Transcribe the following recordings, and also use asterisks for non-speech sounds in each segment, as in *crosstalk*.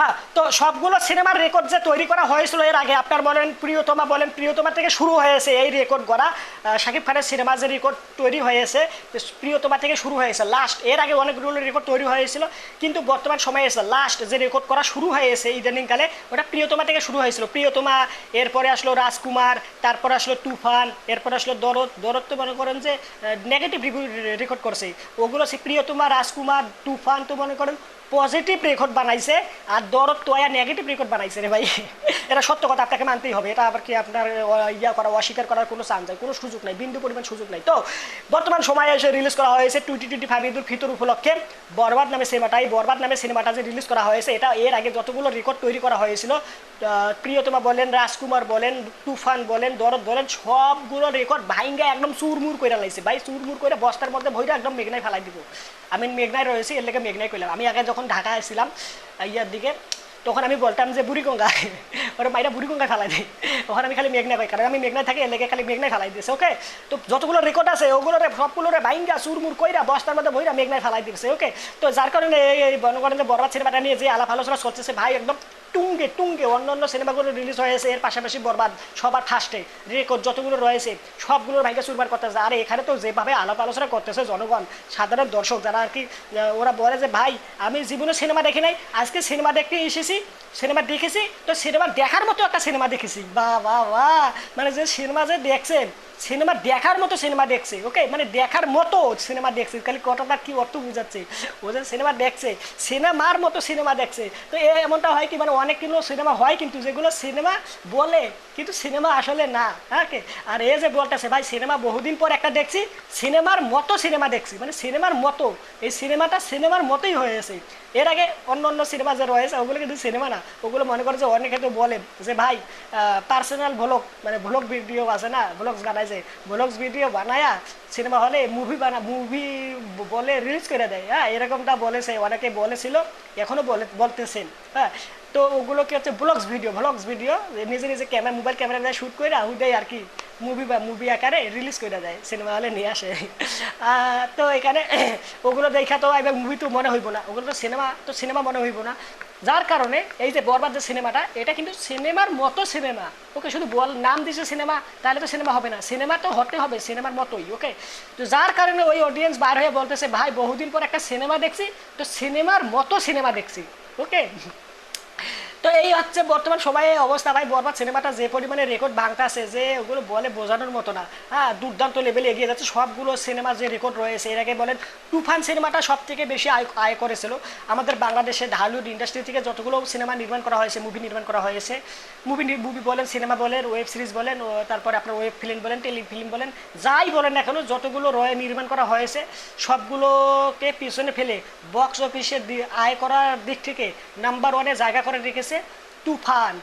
হ্যাঁ তো সবগুলো সিনেমার রেকর্ড যে তৈরি করা হয়েছিল এর আগে, আপনার বলেন প্রিয়তমা বলেন প্রিয়তমা থেকে শুরু হয়েছে এই রেকর্ড করা শাকিব খানের সিনেমা যে রেকর্ড তৈরি হয়েছে প্রিয়তমা থেকে শুরু হয়েছে লাস্ট এর আগে অনেকগুলো রেকর্ড তৈরি হয়েছিল, কিন্তু বর্তমান সময়ে এসে লাস্ট যে রেকর্ড করা শুরু হয়েছে ইদানিংকালে ওটা প্রিয়তমা থেকে শুরু হয়েছিল। প্রিয়তমা, এরপরে আসলো রাজকুমার, তারপরে আসলো তুফান, এরপরে আসলো দরদ দরদ তো মনে করেন যে নেগেটিভ রেকর্ড করছে ওগুলো সে প্রিয়তমা, রাজকুমার, তুফান তো মনে করেন পজিটিভ রেকর্ড বানাইছে আর দরদ তোয়া নেগেটিভ রেকর্ড বানাইছে রে ভাই। এটা সত্য কথা, আপনাকে মানতেই হবে। এটা আবার কি আপনার ইয়া করা, অস্বীকার করার কোনো চান্স নাই, কোনো সুযোগ নাই, বিন্দু পরিমাণ সুযোগ নাই। তো, বর্তমান সময়ে এসে রিলিজ করা হয়েছে twenty twenty five Eidul Fitr উপলক্ষে। বরবাদ নামে সিনেমাটা এই বরবাদ নামে সিনেমাটা যে রিলিজ করা হয়েছে, এটা এর আগে যতগুলো রেকর্ড তৈরি করা হয়েছিল প্রিয়তমা বলেন, রাজকুমার বলেন, তুফান বলেন, দরদ বলেন, সবগুলো রেকর্ড ভাইঙ্গা একদম চুরমুর করে লাইছে। ভাই, চুরমুর করে বস্তার মধ্যে ভইরা একদম মেঘনায় ফেলাই দিব। আমি মেঘনায় রয়েছি, এর লেগে মেঘনায় কইলাম। আমি আগে যখন ঢাকা আসছিলাম ইয়ার দিকে, তখন আমি বলতাম যে বুড়িগঙ্গা *laughs* ওরা মাইরা বুড়িগঙ্গায় ফেলাই দিই ওখানে আমি খালি মেঘনা পাই কারণ আমি মেঘনায় থাকি এলাকায় খালি মেঘনায় ফেলাই দিয়েছে ওকে তো যতগুলো রেকর্ড আছে ওগুলো সবগুলো বাইঙ্গা, চুরমুর কইরা, বস্তার মধ্যে বইরা মেঘনায় ফেলাই দিয়েছে ওকে তো যার কারণে এই- মনে করেন যে বরবাদ সিনেমাটা নিয়ে যে আলাপ আলোচনা চলছে ভাই একদম টুঙ্গে টুঙ্গে অন্য অন্য সিনেমাগুলো রিলিজ হয়েছে, এর পাশাপাশি বরবাদ, সবার ফার্স্টে রেকর্ড যতগুলো রয়েছে, সবগুলোর ভাইকে চুরবার করতেছে আর এখানে তো যেভাবে আলাপ আলোচনা করতেছে জনগণ, সাধারণ দর্শক যারা আর কি ওরা বলে যে, ভাই, আমি জীবনে সিনেমা দেখি নাই, আজকে সিনেমা দেখতে এসেছি, সিনেমা দেখেছি, তো সিনেমা দেখার মতো একটা সিনেমা দেখেছি। বা বা বা মানে যে সিনেমা যে দেখছেন সিনেমা দেখার মতো সিনেমা দেখছে ওকে মানে দেখার মতো সিনেমা দেখছে, খালি কথাটা কি অর্থ বুঝাচ্ছে? ও যে সিনেমা দেখছে, সিনেমার মতো সিনেমা দেখছে। তো এমনটা হয় কি মানে অনেকগুলো সিনেমা হয় কিন্তু যেগুলো সিনেমা বলে, কিন্তু সিনেমা আসলে না হ্যাঁ? আর এ যে বলতেছে, ভাই, সিনেমা বহুদিন পর একটা দেখছি, সিনেমার মতো সিনেমা দেখছি। মানে সিনেমার মতো, এই সিনেমাটা সিনেমার মতোই হয়েছে। এর আগে অন্য অন্য সিনেমা যে রয়েছে, ওগুলো কিন্তু সিনেমা না। ওগুলো মনে করে যে অনেকে তো বলে যে, ভাই পার্সোনাল ভ্লগ মানে ভ্লগ ভিডিও আছে না ভ্লগস বানাইছে। ভ্লগস ভিডিও বানায়া সিনেমা হলে মুভি বানা মুভি বলে রিলিজ করে দেয়। হ্যাঁ এরকমটা বলেছে, অনেকে বলেছিল এখনও বলে, বলতেছেন। হ্যাঁ তো ওগুলো কি হচ্ছে ব্লগস ভিডিও ভ্লগস ভিডিও নিজে নিজে ক্যামেরা মোবাইল ক্যামেরা দিয়ে শ্যুট করে দেয় আর কি মুভি বা মুভি আকারে রিলিজ করে দেয় সিনেমা হলে নিয়ে আসে। আহ, তো এখানে *coughs* ওগুলো দেখা তো এবার মুভি তো মনে হইব না ওগুলো তো সিনেমা তো সিনেমা মনে হইব না। যার কারণে এই যে বরবাদ যে সিনেমাটা এটা কিন্তু সিনেমার মতো সিনেমা ওকে শুধু বল নাম দিছে সিনেমা তাহলে তো সিনেমা হবে না। সিনেমা তো হতে হবে সিনেমার মতোই ওকে? তো যার কারণে ওই অডিয়েন্স বার হয়ে বলতেছে ভাই বহুদিন পর একটা সিনেমা দেখছি। তো সিনেমার মতো সিনেমা দেখছি ওকে? এই হচ্ছে বর্তমান সময়ে অবস্থা। ভাই, বরবাদ সিনেমাটা যে পরিমাণে রেকর্ড ভাঙতাছে, যে ওগুলো বলে বোঝানোর মতো না। হ্যাঁ দুর্দান্ত লেভেলে এগিয়ে যাচ্ছে। সবগুলো সিনেমা যে রেকর্ড রয়েছে, এর আগে বলেন, তুফান সিনেমাটা সব থেকে বেশি আয় আয় করেছিল। আমাদের বাংলাদেশে ঢালিউড ইন্ডাস্ট্রি থেকে যতগুলো সিনেমা নির্মাণ করা হয়েছে মুভি নির্মাণ করা হয়েছে মুভি মুভি বলেন সিনেমা বলেন ওয়েব সিরিজ বলেন তারপরে আপনার ওয়েব ফিল্ম বলেন টেলি ফিল্ম বলেন, যাই বলেন না কেন, যতগুলো রয়ে নির্মাণ করা হয়েছে, সবগুলোকে পিছনে ফেলে বক্স অফিসে আয় করার দিক থেকে নাম্বার ওয়ানে জায়গা করে রেখেছে। তুফান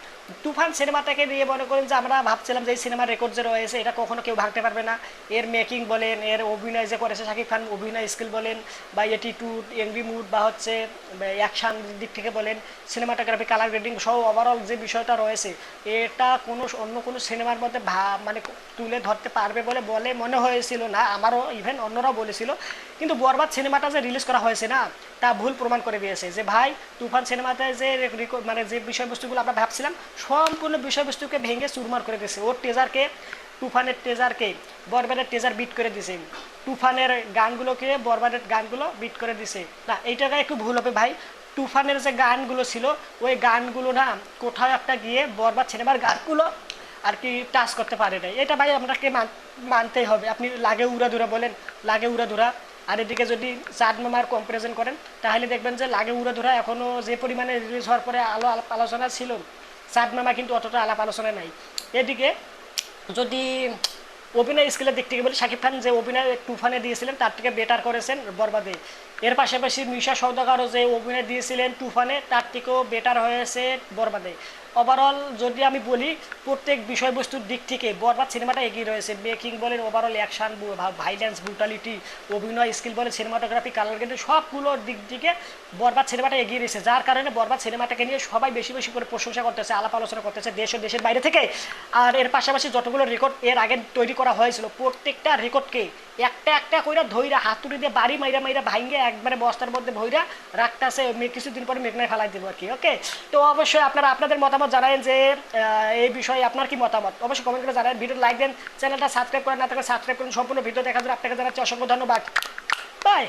তুফান সিনেমাটাকে নিয়ে মনে করেন যে আমরা ভাবছিলাম যে এই সিনেমার রেকর্ড যে রয়েছে, এটা কখনো কেউ ভাঙতে পারবে না। এর মেকিং বলেন, এর অভিনয় যে করেছে শাকিব খান, অভিনয় স্কিল বলেন, বা এটিটিউড এংরি মুড বা হচ্ছে অ্যাকশন দিক থেকে বলেন সিনেমাটোগ্রাফি কালার গ্রেডিং সহ ওভারঅল যে বিষয়টা রয়েছে, এটা কোনো অন্য কোনো সিনেমার মধ্যে ভা মানে তুলে ধরতে পারবে বলে বলে মনে হয়েছিল না। আমারও ইভেন অন্যরাও বলেছিল। কিন্তু বরবাদ সিনেমাটা যে রিলিজ করা হয়েছে না, তা ভুল প্রমাণ করে দিয়েছে যে ভাই, তুফান সিনেমাতে যে মানে যে বিষয়বস্তুগুলো আমরা ভাবছিলাম সম্পূর্ণ বিষয়বস্তুকে ভেঙে চুরমার করে দিয়েছে। ওর টেজারকে, তুফানের টেজারকে বরবাদের টেজার বিট করে দিছে তুফানের গানগুলোকে বরবাদের গানগুলো বিট করে দিছে না এইটাকে একটু ভুল হবে ভাই। তুফানের যে গানগুলো ছিল, ওই গানগুলো না কোথাও একটা গিয়ে বরবার সিনেমার গানগুলো আর কি টাচ করতে পারে নাই। এটা ভাই আপনাকে মান- মানতেই হবে। আপনি লাগে উড়া উড়াধুরা বলেন, লাগে উড়া উড়াধুরা আর এদিকে যদি চাঁদ মামার কম্পারিজন করেন, তাহলে দেখবেন যে লাগে উড়াধুরা এখনও যে পরিমাণে রিলিজ হওয়ার পরে আলো, আলোচনা ছিল মামা কিন্তু অতটা আলাপ আলোচনা নাই। এদিকে যদি অভিনয় স্কিলের দিক থেকে বলি, শাকিব খান যে অভিনয় তুফানে দিয়েছিলেন, তার থেকে বেটার করেছেন বরবাদে। এর পাশাপাশি মিশা সৌদাগরও যে অভিনয় দিয়েছিলেন তুফানে, তার থেকেও বেটার হয়েছে বরবাদে। ওভারঅল যদি আমি বলি, প্রত্যেক বিষয়বস্তুর দিক থেকে বরবাদ সিনেমাটা এগিয়ে রয়েছে। মেকিং বলেন ওভারঅল অ্যাকশন ভাইলেন্স ব্রুটালিটি অভিনয় স্কিল বলেন সিনেমাটোগ্রাফি কালার কিন্তু সবগুলোর দিক থেকে বরবাদ সিনেমাটা এগিয়ে রয়েছে। যার কারণে বরবাদ সিনেমাটাকে নিয়ে সবাই বেশি বেশি করে প্রশংসা করতেছে, আলাপ আলোচনা করতেছে দেশ ও দেশের বাইরে থেকে। আর এর পাশাপাশি যতগুলো রেকর্ড এর আগে তৈরি করা হয়েছিল, প্রত্যেকটা রেকর্ডকে একটা একটা কইরা ধইরা হাতুড়ি দিয়ে বাড়ি মাইরা মাইরা ভাঙ্গে একবারে বস্তার মধ্যে ভইরা রাখতেছে কিছুদিন পরে মেঘনায় ফেলাই দেবো আর কি ওকে তো অবশ্যই আপনারা আপনাদের মতামত জানাবেন যে এই বিষয়ে আপনার কি মতামত? অবশ্যই কমেন্ট করে জানায় ভিডিও লাইক দেন চ্যানেলটা সাবস্ক্রাইব করেন, না থাকলে সাবস্ক্রাইব করুন, সম্পূর্ণ ভিডিও দেখার জন্য আপনাকে জানাচ্ছি অসংখ্য ধন্যবাদ। বাই